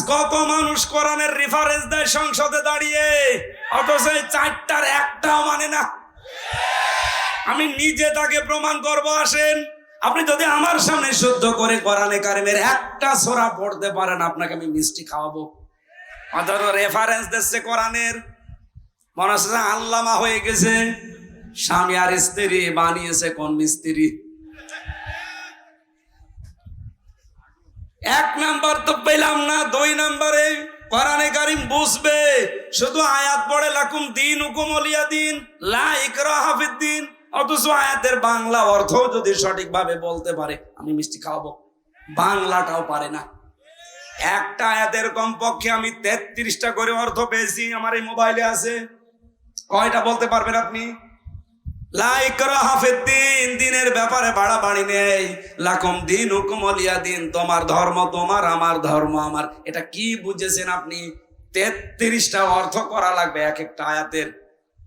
কত মানুষ কোরআনের রেফারেন্স দেয় সংসদে দাঁড়িয়ে? অথচ চারটার একটাও মানে না। আমি নিজে তাকে প্রমাণ করব, আসেন। আপনি যদি আমার সামনে শুদ্ধ করে কোরআনে কারিমের একটা সোরা পড়তে পারেন, আপনাকে আমি মিষ্টি খাওয়াবো। অথচ রেফারেন্স দিচ্ছে কোরআনের। মনে হচ্ছে আল্লামা হয়ে গেছে। স্বামী আর স্ত্রী বানিয়েছে কোন মিস্ত্রি? এক নাম্বার তো পেলাম না, দুই নাম্বারে কোরআনে কারিম বুঝবে। শুধু আয়াত পড়ে লাকুম দিন হুকুম দিন লা ইকরা দিন অথচ আয়াতের বাংলা অর্থ যদি সঠিকভাবে বলতে পারে, আমি মিষ্টি খাওয়াবো। বাংলাটাও পারে না। একটা আয়াতের কমপক্ষে আমি তেত্রিশটা করে অর্থ পেয়েছি, আমার এই মোবাইলে আছে। কয়টা বলতে পারবেন আপনি? লাইকরা দিন দিনের ব্যাপারে বাড়াবাড়ি নেই। লাকম দিন হুকুম অলিয়া দিন, তোমার ধর্ম তোমার, আমার ধর্ম আমার। এটা কি বুঝেছেন আপনি? তেত্রিশটা অর্থ করা লাগবে এক একটা আয়াতের।